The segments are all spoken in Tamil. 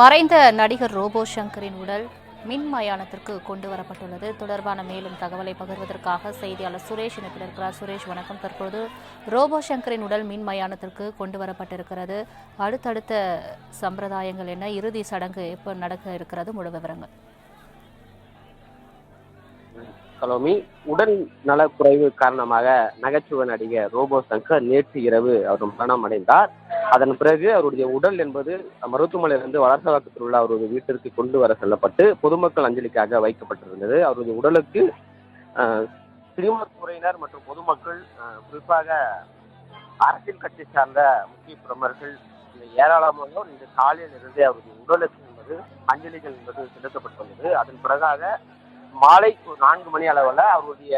மறைந்த நடிகர் ரோபோ சங்கரின் உடல் மின் மயானத்திற்கு கொண்டு வரப்பட்டுள்ளது. தொடர்பான மேலும் தகவலை பகிர்வதற்காக செய்தியாளர் சுரேஷ் இணைப்பில் இருக்கிறார். சுரேஷ் வணக்கம். தற்போது ரோபோ சங்கரின் உடல் மின் மயானத்திற்கு கொண்டு வரப்பட்டிருக்கிறது. அடுத்தடுத்த சம்பிரதாயங்கள் என்ன? இறுதி சடங்கு எப்போ நடக்க இருக்கிறது? முழு விவரங்கள். சலோமி உடல் நலக்குறைவு காரணமாக நகைச்சுவை நடிகர் ரோபோ சங்கர் நேற்று இரவு அவர் மரணம் அடைந்தார். அதன் பிறகு அவருடைய உடல் என்பது மருத்துவமனையிலிருந்து வளர்ச்சவாக்கத்தில் உள்ள அவருடைய வீட்டிற்கு கொண்டு வர செல்லப்பட்டு பொதுமக்கள் அஞ்சலிக்காக வைக்கப்பட்டிருந்தது. அவருடைய உடலுக்கு அஹ், சினிமா துறையினர் மற்றும் பொதுமக்கள் குறிப்பாக அரசியல் கட்சி சார்ந்த முக்கிய பிரமுகர்கள் இந்த ஏராளமானோர் இன்று காலையில் இருந்து அவருடைய உடலுக்கு என்பது அஞ்சலிகள் என்பது செலுத்தப்பட்டுள்ளது. அதன் பிறகாக மாலை ஒரு நான்கு மணி அளவில் அவருடைய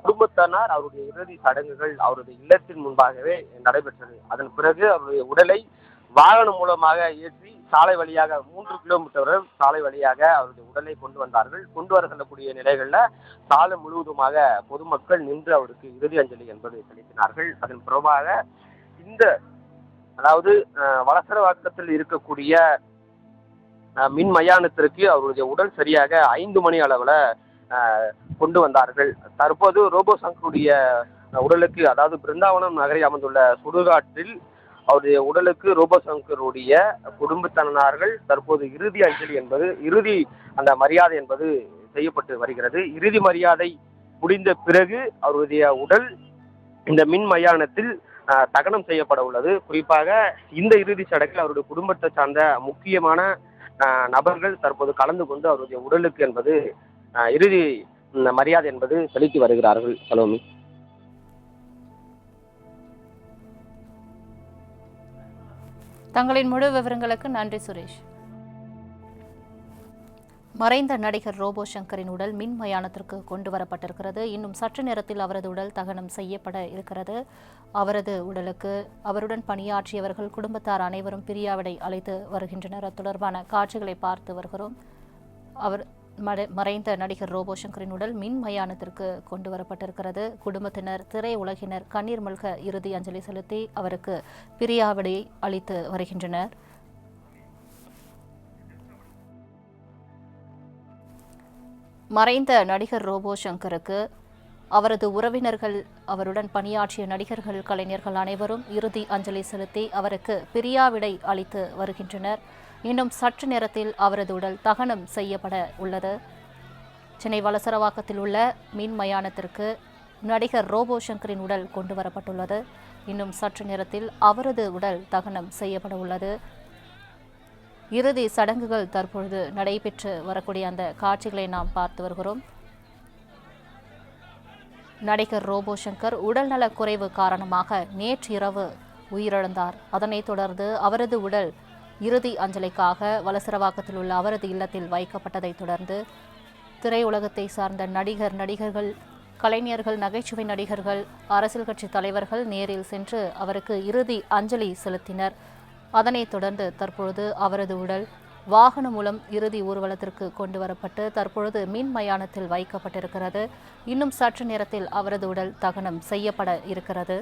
குடும்பத்தினர் அவருடைய இறுதி சடங்குகள் அவருடைய இல்லத்தின் முன்பாகவே நடைபெற்றது. அதன் பிறகு அவருடைய உடலை வாகனம் மூலமாக ஏற்றி சாலை வழியாக மூன்று கிலோமீட்டர் சாலை வழியாக அவருடைய உடலை கொண்டு வந்தார்கள். கொண்டு வர செல்லக்கூடிய நிலைகளில் சாலை முழுவதுமாக பொதுமக்கள் நின்று அவருக்கு இறுதி அஞ்சலி என்பதை செலுத்தினார்கள். அதன் பிறகாக இந்த அதாவது வளசர வலசரவாக்கத்தில் இருக்கக்கூடிய மின் மயானத்திற்கு அவருடைய உடல் சரியாக ஐந்து மணி அளவில் கொண்டு வந்தார்கள். தற்போது ரோபோ சங்கருடைய உடலுக்கு அதாவது பிருந்தாவனம் நகரில் அமைந்துள்ள சுடுகாட்டில் அவருடைய உடலுக்கு ரோபோ சங்கருடைய குடும்பத்தினர்கள் தற்போது இறுதி அஞ்சலி என்பது இறுதி அந்த மரியாதை என்பது செய்யப்பட்டு வருகிறது. இறுதி மரியாதை முடிந்த பிறகு அவருடைய உடல் இந்த மின் மயானத்தில் தகனம் செய்யப்பட உள்ளது. குறிப்பாக இந்த இறுதி சடங்கில் அவருடைய குடும்பத்தை சார்ந்த முக்கியமான நபர்கள் தற்போது கலந்து கொண்டு அவருடைய உடலுக்கு என்பது இறுதி மரியாதை என்பது செலுத்தி வருகிறார்கள். சலோமி. தங்களின் முழு விவரங்களுக்கு நன்றி சுரேஷ். மறைந்த நடிகர் ரோபோ சங்கரின் உடல் மின் மயானத்திற்கு கொண்டு வரப்பட்டிருக்கிறது. இன்னும் சற்று நேரத்தில் அவரது உடல் தகனம் செய்யப்பட இருக்கிறது. அவரது உடலுக்கு அவருடன் பணியாற்றியவர்கள் குடும்பத்தார் அனைவரும் பிரியாவிடை அழைத்து வருகின்றனர். அது தொடர்பான காட்சிகளை பார்த்து வருகிறோம். அவர் மறை- மறைந்த நடிகர் ரோபோ சங்கரின் உடல் மின் மயானத்திற்கு கொண்டு வரப்பட்டிருக்கிறது. குடும்பத்தினர் திரை உலகினர் கண்ணீர் மல்க இறுதி அஞ்சலி செலுத்தி அவருக்கு பிரியாவிடை அளித்து வருகின்றனர். மறைந்த நடிகர் ரோபோ சங்கருக்கு அவரது உறவினர்கள் அவருடன் பணியாற்றிய நடிகர்கள் கலைஞர்கள் அனைவரும் இறுதி அஞ்சலி செலுத்தி அவருக்கு பிரியாவிடை அளித்து வருகின்றனர். இன்னும் சற்று நேரத்தில் அவரது உடல் தகனம் செய்யப்பட உள்ளது. சென்னை வலசரவாக்கத்தில் உள்ள மின் மயானத்திற்கு நடிகர் ரோபோ சங்கரின் உடல் கொண்டு வரப்பட்டுள்ளது. இன்னும் சற்று நேரத்தில் அவரது உடல் தகனம் செய்யப்பட உள்ளது. இறுதி சடங்குகள் தற்பொழுது நடைபெற்று வரக்கூடிய அந்த காட்சிகளை நாம் பார்த்து வருகிறோம். நடிகர் ரோபோ சங்கர் உடல்நலக் குறைவு காரணமாக நேற்று இரவு உயிரிழந்தார். அதனைத் தொடர்ந்து அவரது உடல் இறுதி அஞ்சலிக்காக வலசரவாக்கத்தில் உள்ள அவரது இல்லத்தில் வைக்கப்பட்டதைத் தொடர்ந்து திரையுலகத்தை சார்ந்த நடிகர் நடிகர்கள் கலைஞர்கள் நகைச்சுவை நடிகர்கள் அரசியல் கட்சி தலைவர்கள் நேரில் சென்று அவருக்கு இறுதி அஞ்சலி செலுத்தினர். அதனைத் தொடர்ந்து தற்பொழுது அவரது உடல் வாகனம் மூலம் இறுதி ஊர்வலத்திற்கு கொண்டு வரப்பட்டு தற்பொழுது மின் மயானத்தில் வைக்கப்பட்டிருக்கிறது. இன்னும் சற்று நேரத்தில் அவரது உடல் தகனம் செய்யப்பட இருக்கிறது.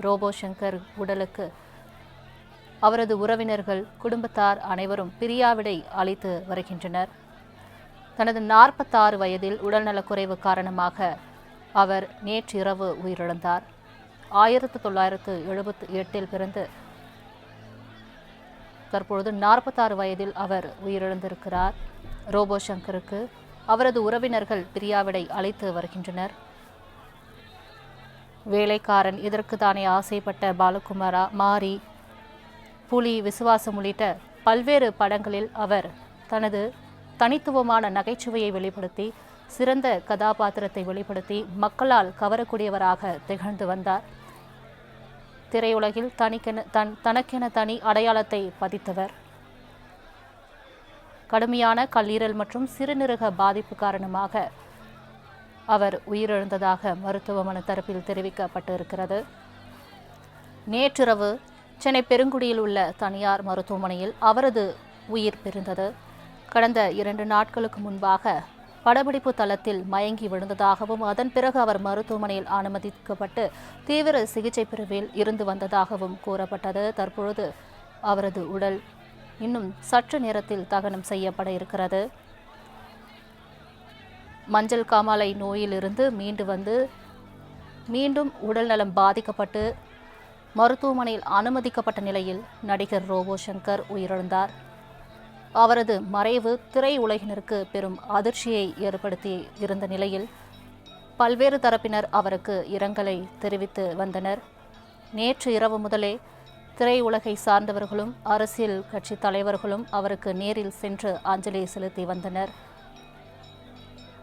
ரோபோ சங்கர் உடலுக்கு அவரது உறவினர்கள் குடும்பத்தார் அனைவரும் பிரியாவிடை அளித்து வருகின்றனர். தனது நாற்பத்தாறு வயதில் உடல்நலக்குறைவு காரணமாக அவர் நேற்றிரவு உயிரிழந்தார். ஆயிரத்து தொள்ளாயிரத்து எழுபத்து எட்டில் பிறந்து தற்பொழுது நாற்பத்தாறு வயதில் அவர் உயிரிழந்திருக்கிறார். ரோபோ சங்கருக்கு அவரது உறவினர்கள் பிரியாவிடை அழைத்து வருகின்றனர். வேலைக்காரன் இதற்கு தானே ஆசைப்பட்ட பாலகுமாரா மாரி புலி விசுவாசம் உள்ளிட்ட பல்வேறு படங்களில் அவர் தனது தனித்துவமான நகைச்சுவையை வெளிப்படுத்தி சிறந்த கதாபாத்திரத்தை வெளிப்படுத்தி மக்களால் கவரக்கூடியவராக திகழ்ந்து வந்தார். திரையுலகில் தனிக்கென தன் தனக்கென தனி அடையாளத்தை பதித்தவர். கடுமையான கல்லீரல் மற்றும் சிறுநீரக பாதிப்பு காரணமாக அவர் உயிரிழந்ததாக மருத்துவமனை தரப்பில் தெரிவிக்கப்பட்டு இருக்கிறது நேற்றிரவு சென்னை பெருங்குடியில் உள்ள தனியார் மருத்துவமனையில் அவரது உயிர் பிரிந்தது. கடந்த இரண்டு நாட்களுக்கு முன்பாக படப்பிடிப்பு தளத்தில் மயங்கி விழுந்ததாகவும் அதன் பிறகு அவர் மருத்துவமனையில் அனுமதிக்கப்பட்டு தீவிர சிகிச்சை பிரிவில் இருந்து வந்ததாகவும் கூறப்பட்டது. தற்பொழுது அவரது உடல் இன்னும் சற்று நேரத்தில் தகனம் செய்யப்பட இருக்கிறது. மஞ்சள் காமாலை நோயிலிருந்து மீண்டு வந்து மீண்டும் உடல்நலம் பாதிக்கப்பட்டு மருத்துவமனையில் அனுமதிக்கப்பட்ட நிலையில் நடிகர் ரோபோ சங்கர் உயிரிழந்தார். அவரது மறைவு திரையுலகினருக்கு பெரும் அதிர்ச்சியை ஏற்படுத்தி இருந்த நிலையில் பல்வேறு தரப்பினர் அவருக்கு இரங்கலை தெரிவித்து வந்தனர். நேற்று இரவு முதலே திரையுலகை சார்ந்தவர்களும் அரசியல் கட்சி தலைவர்களும் அவருக்கு நேரில் சென்று அஞ்சலி செலுத்தி வந்தனர்.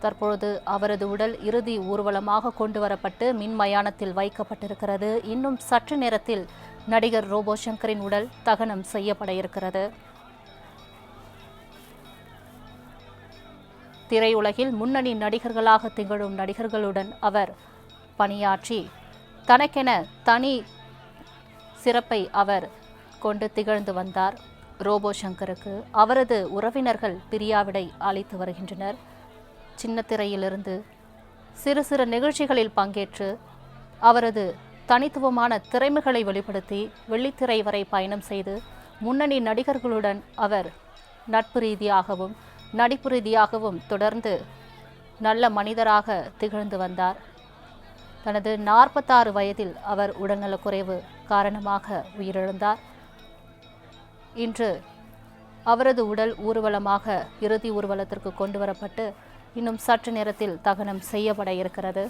தற்பொழுது அவரது உடல் இறுதி ஊர்வலமாக கொண்டு வரப்பட்டு மின்மயானத்தில் வைக்கப்பட்டிருக்கிறது. இன்னும் சற்று நேரத்தில் நடிகர் ரோபோ சங்கரின் உடல் தகனம் செய்யப்பட இருக்கிறது. திரையுலகில் முன்னணி நடிகர்களாக திகழும் நடிகர்களுடன் அவர் பணியாற்றி தனக்கென தனி சிறப்பை அவர் கொண்டு திகழ்ந்து வந்தார். ரோபோ சங்கருக்கு அவரது உறவினர்கள் பிரியாவிடை அளித்து வருகின்றனர். சின்ன திரையிலிருந்து சிறு சிறு நிகழ்ச்சிகளில் பங்கேற்று அவரது தனித்துவமான திறமைகளை வெளிப்படுத்தி வெள்ளித்திரை வரை பயணம் செய்து முன்னணி நடிகர்களுடன் அவர் நட்பு ரீதியாகவும் நடிப்பு ரீதியாகவும் தொடர்ந்து நல்ல மனிதராக திகழ்ந்து வந்தார். தனது நாற்பத்தாறு வயதில் அவர் உடல்நலக்குறைவு காரணமாக உயிரிழந்தார். இன்று அவரது உடல் ஊர்வலமாக இறுதி ஊர்வலத்திற்கு கொண்டு வரப்பட்டு இன்னும் சற்று நேரத்தில் தகனம் செய்யப்பட இருக்கிறது.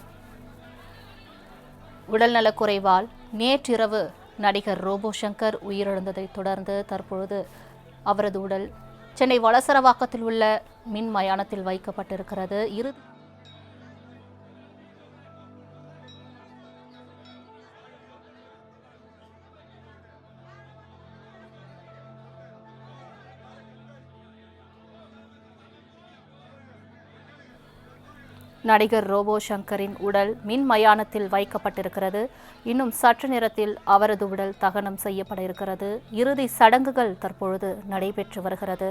உடல்நலக்குறைவால் நேற்றிரவு நடிகர் ரோபோ சங்கர் உயிரிழந்ததை தொடர்ந்து தற்பொழுது அவரது உடல் சென்னை வளசரவாக்கத்தில் உள்ள மின் மயானத்தில் வைக்கப்பட்டிருக்கிறது. இறுதி நடிகர் ரோபோ சங்கரின் உடல் மின் மயானத்தில் வைக்கப்பட்டிருக்கிறது. இன்னும் சற்று நேரத்தில் அவரது உடல் தகனம் செய்யப்பட இருக்கிறது இறுதி சடங்குகள் தற்பொழுது நடைபெற்று வருகிறது.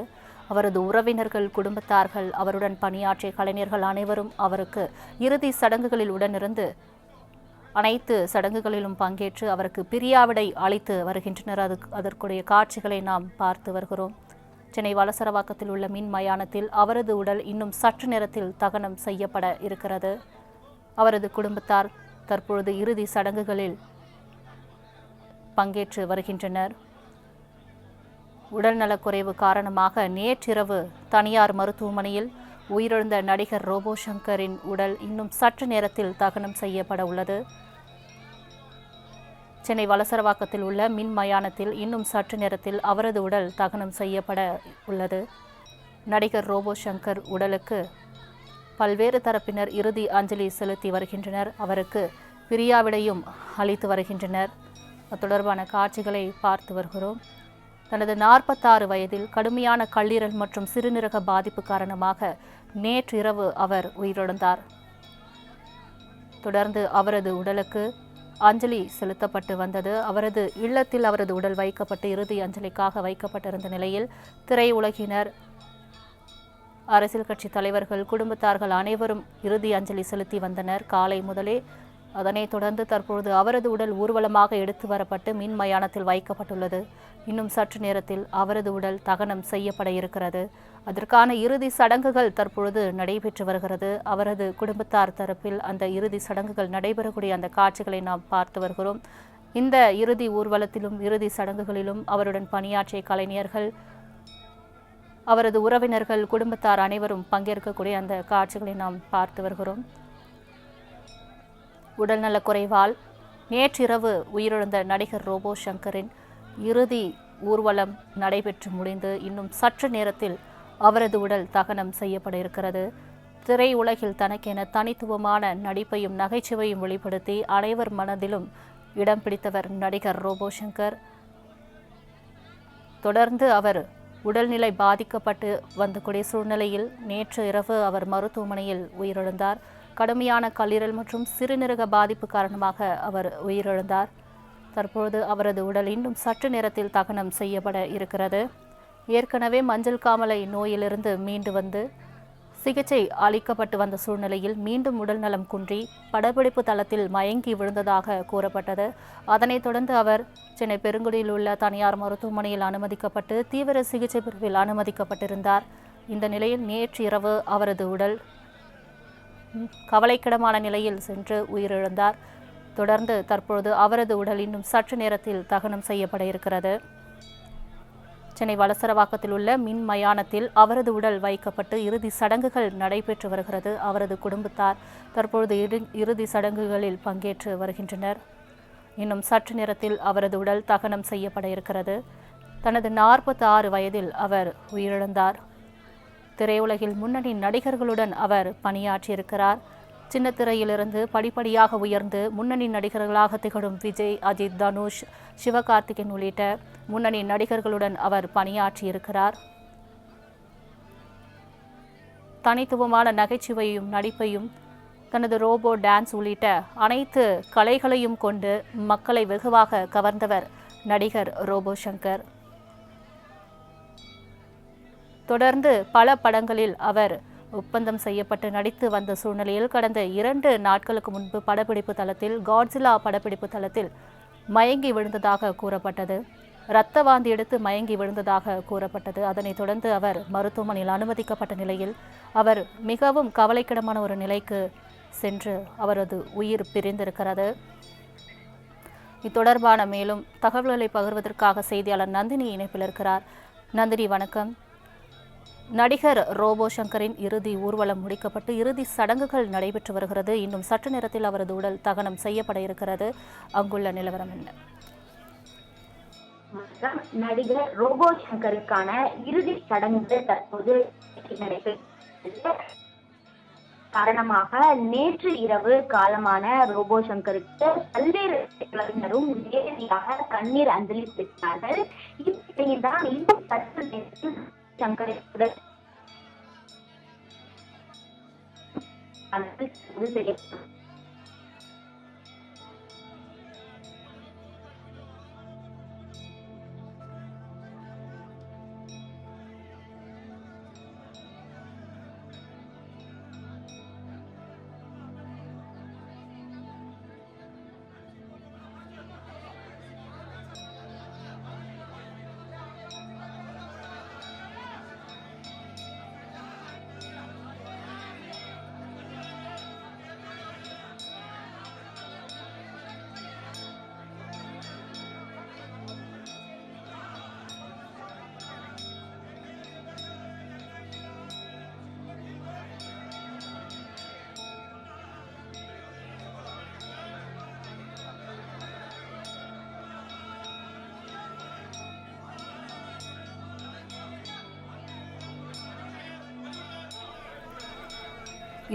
அவரது உறவினர்கள் குடும்பத்தார்கள் அவருடன் பணியாற்றிய கலைஞர்கள் அனைவரும் அவருக்கு இறுதி சடங்குகளில் உடனிருந்து அனைத்து சடங்குகளிலும் பங்கேற்று அவருக்கு பிரியாவிடை அளித்து வருகின்றனர். அது அதற்குரிய காட்சிகளை நாம் பார்த்து வருகிறோம். சென்னை வலசரவாக்கத்தில் உள்ள மின் மயானத்தில் அவரது உடல் இன்னும் சற்று நேரத்தில் தகனம் செய்யப்பட இருக்கிறது. அவரது குடும்பத்தார் தற்பொழுது இறுதி சடங்குகளில் பங்கேற்று வருகின்றனர். உடல்நலக்குறைவு காரணமாக நேற்றிரவு தனியார் மருத்துவமனையில் உயிரிழந்த நடிகர் ரோபோ சங்கரின் உடல் இன்னும் சற்று நேரத்தில் தகனம் செய்யப்பட உள்ளது. சென்னை வலசரவாக்கத்தில் உள்ள மின் மயானத்தில் இன்னும் சற்று நேரத்தில் அவரது உடல் தகனம் செய்யப்பட உள்ளது. நடிகர் ரோபோ சங்கர் உடலுக்கு பல்வேறு தரப்பினர் இறுதி அஞ்சலி செலுத்தி வருகின்றனர். அவருக்கு பிரியாவிடையும் அளித்து வருகின்றனர். தொடர்பான காட்சிகளை பார்த்து வருகிறோம். தனது நாற்பத்தாறு வயதில் கடுமையான கல்லீரல் மற்றும் சிறுநீரக பாதிப்பு காரணமாக நேற்றிரவு அவர் உயிரிழந்தார். தொடர்ந்து அவரது உடலுக்கு அஞ்சலி செலுத்தப்பட்டு வந்தது. அவரது இல்லத்தில் அவரது உடல் வைக்கப்பட்டு இறுதி அஞ்சலிக்காக வைக்கப்பட்டிருந்த நிலையில் திரையுலகினர் அரசியல் கட்சி தலைவர்கள் குடும்பத்தார்கள் அனைவரும் இறுதி அஞ்சலி செலுத்தி வந்தனர். காலை முதலே அதனைத் தொடர்ந்து தற்பொழுது அவரது உடல் ஊர்வலமாக எடுத்து வரப்பட்டு மின் மயானத்தில் வைக்கப்பட்டுள்ளது. இன்னும் சற்று நேரத்தில் அவரது உடல் தகனம் செய்யப்பட இருக்கிறது. அதற்கான இறுதி சடங்குகள் தற்பொழுது நடைபெற்று வருகிறது. அவரது குடும்பத்தார் தரப்பில் அந்த இறுதி சடங்குகள் நடைபெறக்கூடிய அந்த காட்சிகளை நாம் பார்த்து வருகிறோம். இந்த இறுதி ஊர்வலத்திலும் இறுதி சடங்குகளிலும் அவருடன் பணியாற்றிய கலைஞர்கள் அவரது உறவினர்கள் குடும்பத்தார் அனைவரும் பங்கேற்கக்கூடிய அந்த காட்சிகளை நாம் பார்த்து வருகிறோம். உடல்நலக் குறைவால் நேற்றிரவு உயிரிழந்த நடிகர் ரோபோ சங்கரின் இறுதி ஊர்வலம் நடைபெற்று முடிந்து இன்னும் சற்று நேரத்தில் அவரது உடல் தகனம் செய்யப்பட இருக்கிறது திரையுலகில் தனக்கென தனித்துவமான நடிப்பையும் நகைச்சுவையும் வெளிப்படுத்தி அனைவர் மனதிலும் இடம் பிடித்தவர் நடிகர் ரோபோ சங்கர் தொடர்ந்து அவர் உடல்நிலை பாதிக்கப்பட்டு வந்தக்கூடிய சூழ்நிலையில் நேற்று இரவு அவர் மருத்துவமனையில் உயிரிழந்தார். கடுமையான கல்லீரல் மற்றும் சிறுநீரக பாதிப்பு காரணமாக அவர் உயிரிழந்தார். தற்பொழுது அவரது உடல் இன்னும் சற்று நேரத்தில் தகனம் செய்யப்பட இருக்கிறது. ஏற்கனவே மஞ்சள் காமலை நோயிலிருந்து மீண்டு வந்து சிகிச்சை அளிக்கப்பட்டு வந்த சூழ்நிலையில் மீண்டும் உடல் நலம் குன்றி படப்பிடிப்பு தளத்தில் மயங்கி விழுந்ததாக கூறப்பட்டது. அதனைத் தொடர்ந்து அவர் சென்னை பெருங்குடியில் உள்ள தனியார் மருத்துவமனையில் அனுமதிக்கப்பட்டு தீவிர சிகிச்சை பிரிவில் அனுமதிக்கப்பட்டிருந்தார். இந்த நிலையில் நேற்று இரவு அவரது உடல் கவலைக்கிடமான நிலையில் சென்று உயிரிழந்தார். தொடர்ந்து தற்பொழுது அவரது உடல் இன்னும் சற்று நேரத்தில் தகனம் செய்யப்பட இருக்கிறது. சென்னை வலசரவாக்கத்தில் உள்ள மின் மயானத்தில் அவரது உடல் வைக்கப்பட்டு இறுதி சடங்குகள் நடைபெற்று வருகிறது. அவரது குடும்பத்தார் தற்பொழுது இறு- இறுதி சடங்குகளில் பங்கேற்று வருகின்றனர். இன்னும் சற்று நேரத்தில் அவரது உடல் தகனம் செய்யப்பட இருக்கிறது. தனது நாற்பத்தி ஆறு வயதில் அவர் உயிரிழந்தார். திரையுலகில் முன்னணி நடிகர்களுடன் அவர் பணியாற்றியிருக்கிறார். சின்ன திரையிலிருந்து படிப்படியாக உயர்ந்து முன்னணி நடிகர்களாக திகழும் விஜய் அஜித் தனுஷ் சிவகார்த்திகேயன் உள்ளிட்ட முன்னணி நடிகர்களுடன் அவர் பணியாற்றியிருக்கிறார். தனித்துவமான நகைச்சுவையும் நடிப்பையும் தனது ரோபோ டான்ஸ் உள்ளிட்ட அனைத்து கலைகளையும் கொண்டு மக்களை வெகுவாக கவர்ந்தவர் நடிகர் ரோபோ சங்கர். தொடர்ந்து பல படங்களில் அவர் ஒப்பந்தம் செய்யப்பட்டு நடித்து வந்த சூழ்நிலையில் கடந்த இரண்டு நாட்களுக்கு முன்பு படப்பிடிப்பு தளத்தில் காட்ஸிலா படப்பிடிப்பு தளத்தில் மயங்கி விழுந்ததாக கூறப்பட்டது. இரத்த வாந்தி எடுத்து மயங்கி விழுந்ததாக கூறப்பட்டது. அதனைத் தொடர்ந்து அவர் மருத்துவமனையில் அனுமதிக்கப்பட்ட நிலையில் அவர் மிகவும் கவலைக்கிடமான ஒரு நிலைக்கு சென்று அவரது உயிர் பிரிந்திருக்கிறது. இத்தொடர்பான மேலும் தகவல்களை பகிர்வதற்காக செய்தியாளர் நந்தினி இணைப்பில் இருக்கிறார். நந்தினி வணக்கம். நடிகர் ரோபோ சங்கரின் இறுதி ஊர்வலம் முடிக்கப்பட்டு இறுதி சடங்குகள் நடைபெற்று வருகிறது. இன்னும் சற்று நேரத்தில் அவரது உடல் தகனம் செய்யப்பட இருக்கிறது. அங்குள்ள நிலவரம் என்ன? நடிகர் ரோபோ சங்கருக்கான இறுதி சடங்குகள் தற்போது காரணமாக நேற்று இரவு காலமான ரோபோ சங்கருக்கு பல்வேறு கலைஞரும் நேரடியாக கண்ணீர் அஞ்சலி செலுத்தினார்கள். இந்நிலையில்தான் இன்னும் சற்று நேரத்தில் சங்கரை உடல்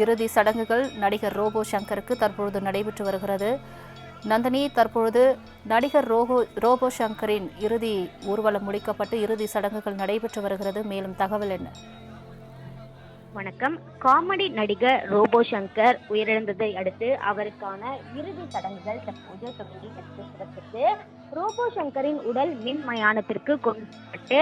இறுதி சடங்குகள் நடிகர் ரோபோ சங்கருக்கு தற்பொழுது நடைபெற்று வருகிறது. நந்தினி தற்பொழுது நடிகர் ரோஹோ ரோபோ சங்கரின் இறுதி ஊர்வலம் முடிக்கப்பட்டு இறுதி சடங்குகள் நடைபெற்று வருகிறது. மேலும் தகவல் என்ன? வணக்கம். காமெடி நடிகர் ரோபோ சங்கர் உயிரிழந்ததை அடுத்து அவருக்கான இறுதி சடங்குகள் தற்போது தொடங்கி நடைபெற்றது ரோபோ சங்கரின் உடல் மின் மயானத்திற்கு கொண்டுவரப்பட்டு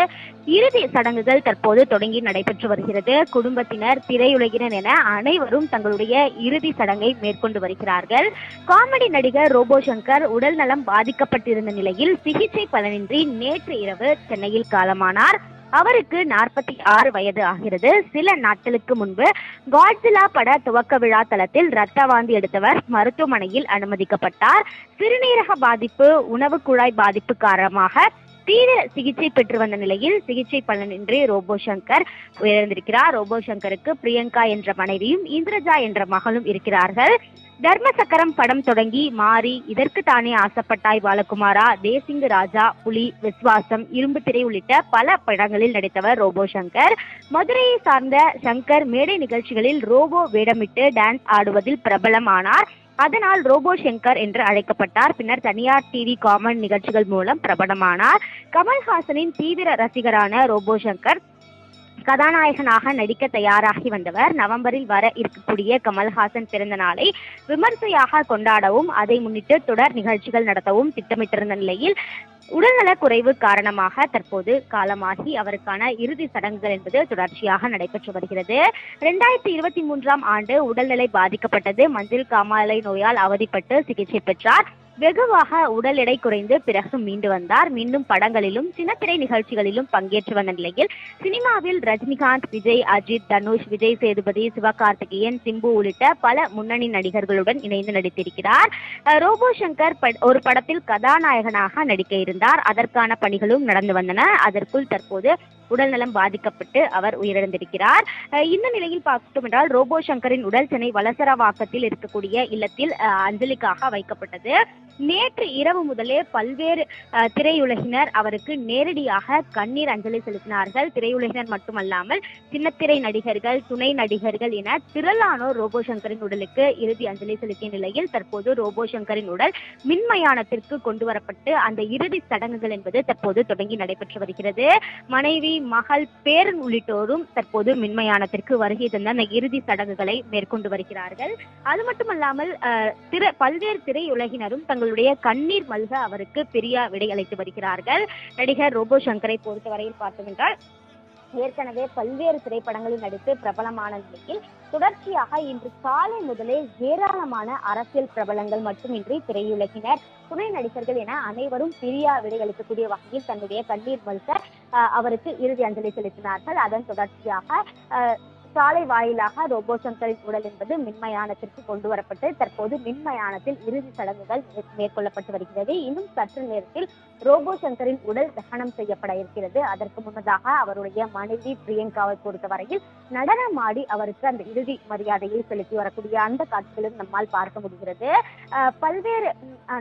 இறுதி சடங்குகள் தற்போது தொடங்கி நடைபெற்று வருகிறது. குடும்பத்தினர் திரையுலகினர் என அனைவரும் தங்களுடைய இறுதி சடங்கை மேற்கொண்டு வருகிறார்கள். காமெடி நடிகர் ரோபோ சங்கர் உடல் நலம் பாதிக்கப்பட்டிருந்த நிலையில் சிகிச்சை பலனின்றி நேற்று இரவு சென்னையில் காலமானார். அவருக்கு நாற்பத்தி ஆறு வயது ஆகிறது. சில நாட்களுக்கு முன்பு காட்ஸிலா பட துவக்க விழா தளத்தில் ரத்த வாந்தி எடுத்தவர் மருத்துவமனையில் அனுமதிக்கப்பட்டார். சிறுநீரக பாதிப்பு உணவு குழாய் பாதிப்பு காரணமாக தீவிர சிகிச்சை பெற்று வந்த நிலையில் சிகிச்சை பலனின்றி ரோபோ சங்கர் உயர்ந்திருக்கிறார். ரோபோ சங்கருக்கு பிரியங்கா என்ற மனைவியும் இந்திரஜா என்ற மகளும் இருக்கிறார்கள். தர்மசக்கரம் படம் தொடங்கி மாறி இதற்கு தானே ஆசைப்பட்டாய் பாலகுமாரா தேசிங்கு ராஜா புலி விஸ்வாசம் இரும்பு திரை உள்ளிட்ட பல படங்களில் நடித்தவர் ரோபோ சங்கர். மதுரையை சார்ந்த சங்கர் மேடை நிகழ்ச்சிகளில் ரோபோ வேடமிட்டு டான்ஸ் ஆடுவதில் பிரபலம் ஆனார் அதனால் ரோபோ சங்கர் என்று அழைக்கப்பட்டார். பின்னர் தனியார் டிவி காமன் நிகழ்ச்சிகள் மூலம் பிரபலமானார். கமல்ஹாசனின் தீவிர ரசிகரான ரோபோ சங்கர் கதாநாயகனாக நடிக்க தயாராகி வந்தவர் நவம்பரில் வர இருக்கக்கூடிய கமல்ஹாசன் பிறந்த நாளை விமர்சையாக கொண்டாடவும் அதை முன்னிட்டு தொடர் நிகழ்ச்சிகள் நடத்தவும் திட்டமிட்டிருந்த நிலையில் உடல்நலக் குறைவு காரணமாக தற்போது காலமாகி அவருக்கான இறுதி சடங்குகள் என்பது தொடர்ச்சியாக நடைபெற்று வருகிறது. இரண்டாயிரத்தி இருபத்தி மூன்றாம் ஆண்டு உடல்நிலை பாதிக்கப்பட்டது. மஞ்சள் காமாலை நோயால் அவதிப்பட்டு சிகிச்சை பெற்றார். வெகுவாக உடல் எடை குறைந்து பிறகு மீண்டு வந்தார். மீண்டும் படங்களிலும் சின்னத்திரை நிகழ்ச்சிகளிலும் பங்கேற்று வந்த நிலையில் சினிமாவில் ரஜினிகாந்த் விஜய் அஜித் தனுஷ் விஜய் சேதுபதி சிவகார்த்திகேயன் சிம்பு உள்ளிட்ட பல முன்னணி நடிகர்களுடன் இணைந்து நடித்திருக்கிறார். அஹ் ரோபோ சங்கர் ஒரு படத்தில் கதாநாயகனாக நடிக்க இருந்தார். அதற்கான பணிகளும் நடந்து வந்தன. அதற்குள் தற்போது உடல்நலம் பாதிக்கப்பட்டு அவர் உயிரிழந்திருக்கிறார். இந்த நிலையில் பார்த்தோம் என்றால் ரோபோ சங்கரின் உடல் சென்னை வலசரவாக்கத்தில் இருக்கக்கூடிய இல்லத்தில் அஞ்சலிக்காக வைக்கப்பட்டது. நேற்று இரவு முதலே பல்வேறு திரையுலகினர் அவருக்கு நேரடியாக கண்ணீர் அஞ்சலி செலுத்தினார்கள். திரையுலகினர் மட்டுமல்லாமல் சின்னத்திரை நடிகர்கள் துணை நடிகர்கள் என திரளானோர் ரோபோ சங்கரின் உடலுக்கு இறுதி அஞ்சலி செலுத்திய நிலையில் தற்போது ரோபோ சங்கரின் உடல் மின்மயானத்திற்கு கொண்டு வரப்பட்டு அந்த இறுதி சடங்குகள் என்பது தற்போது தொடங்கி நடைபெற்று வருகிறது. மனைவி மகள் பேரன் உள்ளிட்டோரும் தற்போது மின்மயானத்திற்கு வருகை தந்த அந்த இறுதி சடங்குகளை மேற்கொண்டு வருகிறார்கள். அது மட்டுமல்லாமல் அஹ், பல்வேறு திரையுலகினரும் தங்களுடைய கண்ணீர் மல்க அவருக்கு பெரிய விடை அளித்து வருகிறார்கள். நடிகர் ரோபோ சங்கரை பொறுத்தவரையில் பார்த்தோம் என்றால் ஏற்கனவே பல்வேறு திரைப்படங்களில் நடித்து பிரபலமான நிலையில் தொடர்ச்சியாக இன்று காலை முதலே ஏராளமான அரசியல் பிரபலங்கள் மட்டுமின்றி திரையுலகினர் துணை நடிகர்கள் என அனைவரும் பிரியா விடை அளிக்கக்கூடிய வகையில் தன்னுடைய கண்ணீர் மல்க அவருக்கு இறுதி அஞ்சலி செலுத்தினார்கள். அதன் தொடர்ச்சியாக சாலை வாயிலாக ரோபோ சங்கரின் உடல் என்பது மின்மயானத்திற்கு கொண்டு வரப்பட்டு தற்போது மின்மயானத்தில் இறுதி சடங்குகள் மேற்கொள்ளப்பட்டு வருகிறது. இன்னும் சற்று நேரத்தில் ரோபோ சங்கரின் உடல் தகனம் செய்யப்பட இருக்கிறது. அதற்கு முன்னதாக அவருடைய மனைவி பிரியங்காவை பொறுத்தவரையில் நடனமாடி அவருக்கு அந்த இறுதி மரியாதையை செலுத்தி வரக்கூடிய அந்த காட்சிகளும் நம்மால் பார்க்க முடிகிறது. பல்வேறு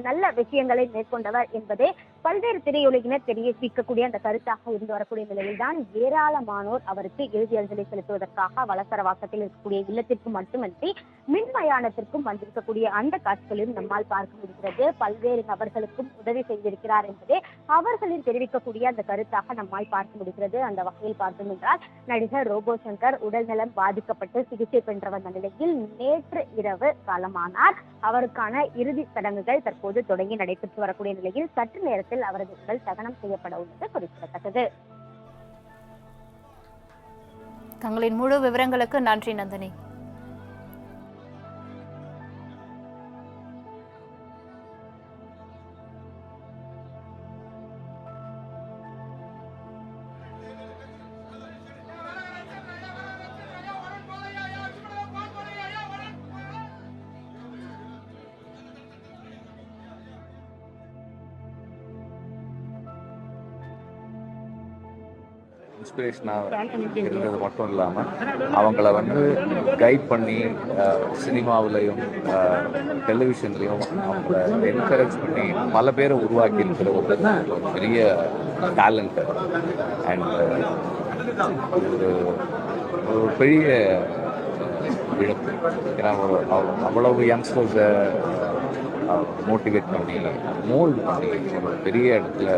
நல்ல விஷயங்களை மேற்கொண்டவர் என்பதே பல்வேறு திரையுலகினர் தெரிவிக்கக்கூடிய அந்த கருத்தாக இருந்து வரக்கூடிய நிலையில்தான் ஏராளமானோர் அவருக்கு இறுதி அஞ்சலி செலுத்துவதற்காக வலசரவாக்கத்தில் இருக்கக்கூடிய இல்லத்திற்கு மட்டுமன்றி மின்மயானத்திற்கும் வந்திருக்கக்கூடிய அந்த காட்சிகளையும் நம்மால் பார்க்க முடிகிறது. பல்வேறு நபர்களுக்கும் உதவி செய்திருக்கிறார் என்று என்பதே அவர்களின் தெரிவிக்கக்கூடிய அந்த கருத்தாக நம்மால் பார்க்க முடிகிறது. அந்த வகையில் பார்த்தோம் என்றால் நடிகர் ரோபோ சங்கர் உடல்நலம் பாதிக்கப்பட்டு சிகிச்சை பெற்று வந்த நிலையில் நேற்று இரவு காலமானார். அவருக்கான இறுதி சடங்குகள் தற்போது தொடங்கி நடைபெற்று வரக்கூடிய நிலையில் சற்று நேரத்தில் அவரது உடல் தகனம் செய்யப்பட உள்ளது. குறிப்பிடத்தக்கது. தங்களின் முழு விவரங்களுக்கு நன்றி நந்தினி. இன்ஸ்பிரேஷனாக இருந்தது மட்டும் இல்லாமல் அவங்கள வந்து கைட் பண்ணி சினிமாவிலையும் டெலிவிஷன்லையும் அவங்கள என்கரேஜ் பண்ணி பல பேரை உருவாக்கி இருக்கிற ஒரு பெரிய டேலண்ட் அண்ட் ஒரு ஒரு பெரிய இழப்பு. ஏன்னா ஒரு அவ்- அவ்வளவு யங்ஸ்டர்ஸை மோட்டிவேட் பண்ணி மோல்டு பண்ணி ஒரு பெரிய இடத்துல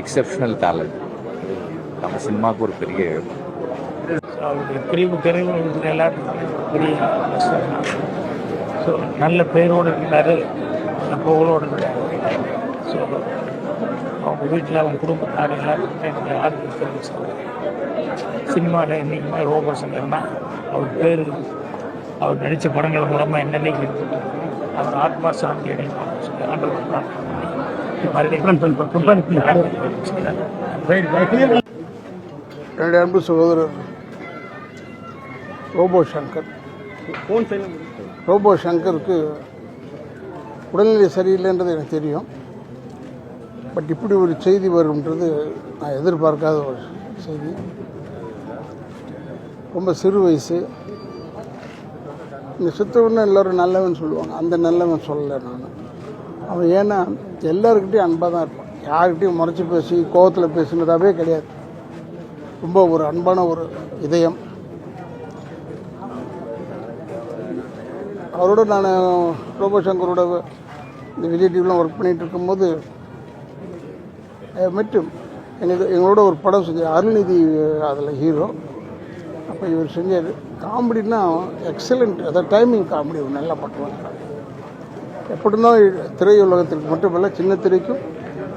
எக்ஸப்ஷனல் டேலண்ட் நம்ம சினிமாவுக்கு ஒரு பெரிய பிரிவு அவருடைய பிரிவு திரையுலகத்தில் பெரிய ஸோ நல்ல பேரோடு இருந்தார் நல்ல புகழோடு இருந்தார். ஸோ அவங்க வீட்டில் அவங்க குடும்பத்தார் எல்லாருக்குமே எனக்கு ஆதரவு தெரிவிச்சாங்க சினிமாவில் என்றைக்குமே ரோபோ சங்கர்னா அவர் பேர் அவர் நடித்த படங்கள் மூலமாக என்னென்னைக்கு அவர் ஆத்மா சாந்தி என்னுடைய அன்பு சகோதரர் ரோபோ சங்கர். ரோபோ சங்கருக்கு உடல்நிலை சரியில்லைன்றது எனக்கு தெரியும். பட் இப்படி ஒரு செய்தி வரும்ன்றது நான் எதிர்பார்க்காத ஒரு செய்தி. ரொம்ப சிறு வயசு. இந்த சுத்தவன்னு எல்லோரும் நல்லவன் சொல்லுவாங்க. அந்த நல்லவன் சொல்லலை நான். அவன் ஏன்னா எல்லாருக்கிட்டையும் அன்பாக தான் இருப்பான். யாருக்கிட்டையும் முறைச்சி பேசி கோபத்தில் பேசுனதாவே கிடையாது. ரொம்ப ஒரு அன்பான ஒரு இதயம். அவரோட நான் ரோபோ சங்கரோட இந்த விஜய் டிவிலாம் ஒர்க் பண்ணிகிட்டு இருக்கும்போது மெட்டு எங்களுக்கு எங்களோட ஒரு படம் செஞ்ச அருள்நிதி அதில் ஹீரோ அப்போ இவர் செஞ்சார். காமெடினா எக்ஸலண்ட் அதாவது டைமிங் காமெடி ஒரு நல்லா பண்ணுவாங்க எப்படின்னா திரையுலகத்திற்கு மட்டுமல்ல சின்ன திரைக்கும்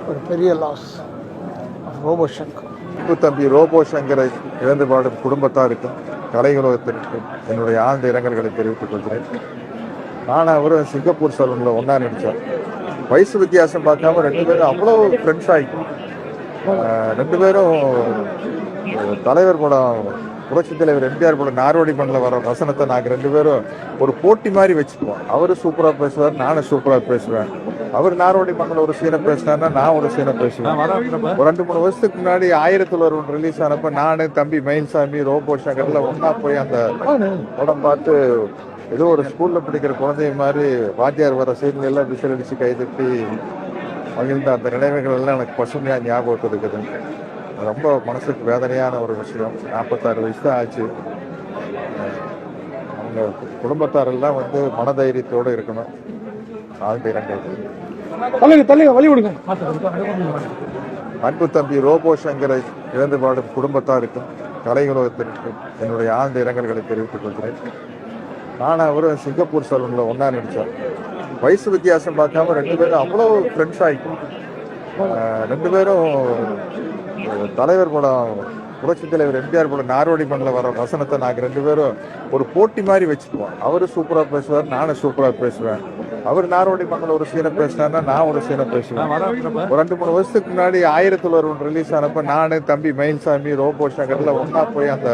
ஒரு பெரிய லாஸ் ரோபோ சங்கர் தம்பி ரோபோ சங்கரை இழந்து பாடும் குடும்பத்தாருக்கும் கலையுலகத்திற்கும் என்னுடைய ஆழ்ந்த இரங்கல்களை தெரிவித்துக் கொள்கிறேன். நான் அவரும் சிங்கப்பூர் சலூனில் ஒன்றா நடித்தோம் வயசு வித்தியாசம் பார்க்காம ரெண்டு பேரும் அவ்வளோ ஃப்ரெண்ட்ஸ் ஆகிக்கும் ரெண்டு பேரும் தலைவர் படம் புரட்சி தலைவர் எம்ஜிஆர் படம் நார்வடி மண்ணில் வர வசனத்தை நாங்கள் ரெண்டு பேரும் ஒரு போட்டி மாதிரி வச்சுக்குவோம். அவரு சூப்பராக பேசுவார் நானும் சூப்பராக பேசுவேன். அவர் நார்வடி மண்ணில் ஒரு சீனை பேசினார்னா நான் ஒரு சீனை பேசுவேன். ஒரு ரெண்டு மூணு வருஷத்துக்கு முன்னாடி ஆயிரத்துல ஒரு ரிலீஸ் ஆனப்ப நானு தம்பி மயில்சாமி ரோபோ சங்கர்ல ஒண்ணா போய் அந்த படம் பார்த்து ஏதோ ஒரு ஸ்கூல்ல படிக்கிற குழந்தைய மாதிரி வாத்தியார் வர சீன்ல எல்லாம் விசில் அடிச்சு கைதட்டி மகிழ்ந்த அந்த நினைவுகள் எல்லாம் எனக்கு பசுமையா ஞாபகத்து இருக்குது. ரொம்ப மனசுக்கு வேதனையான ஒரு விஷயம். நாற்பத்தாறு வயசு தான் ஆச்சு. அவங்க குடும்பத்தாரெல்லாம் வந்து மனதைரியத்தோடு இருக்கணும். ஆழ்ந்த இரங்கல். தலைங்க தலைங்க வழி விடுங்க அன்பு தம்பி ரோபோ சங்கரை இழந்து பாடும் குடும்பத்தாருக்கும் கலையுலகத்திற்கும் என்னுடைய ஆழ்ந்த இரங்கல்களை தெரிவித்துக் கொள்கிறேன். நான் அவரும் சிங்கப்பூர் சலூனில் ஒன்றா நடித்தோம் வயசு வித்தியாசம் பார்க்காம ரெண்டு பேரும் அவ்வளோ ஃப்ரெண்ட்ஸ் ஆகிக்கும் ரெண்டு பேரும் தலைவர் படம் புரட்சி தலைவர் எம்ஜிஆர் படம் நார்வடி மண்ணில் வர வசனத்தை நாங்கள் ரெண்டு பேரும் ஒரு போட்டி மாதிரி வச்சுக்குவோம். அவரு சூப்பராக பேசுவார் நானும் சூப்பராக பேசுவேன். அவர் நார்வடி மண்ணில் ஒரு சீனை பேசினார்னா நான் ஒரு சீனை பேசுவேன். ஒரு ரெண்டு மூணு வருஷத்துக்கு முன்னாடி ஆயிரத்துல ஒரு ரிலீஸ் ஆனப்ப நானு தம்பி மயில்சாமி ரோபோ சங்கர்ல ஒண்ணா போய் அந்த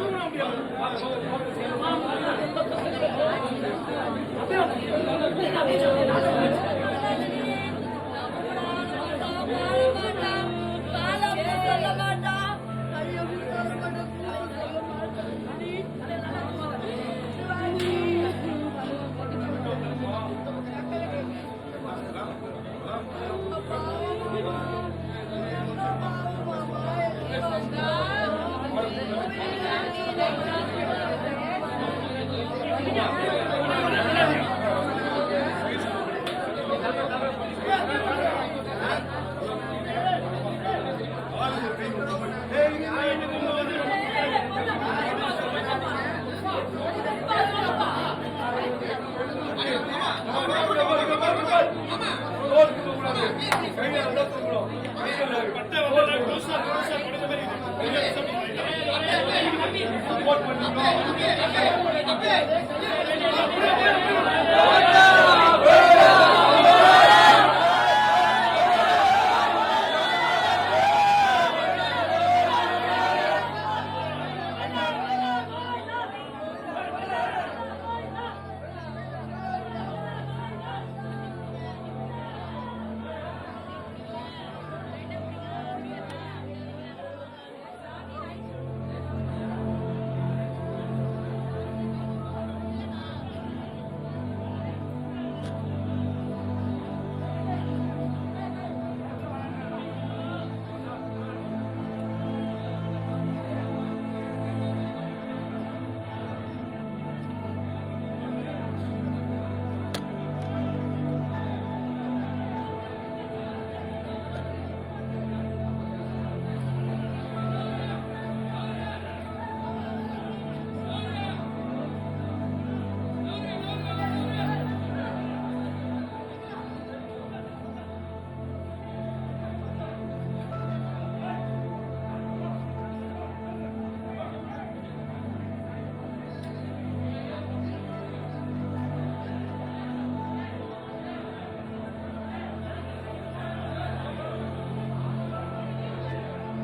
Thank you.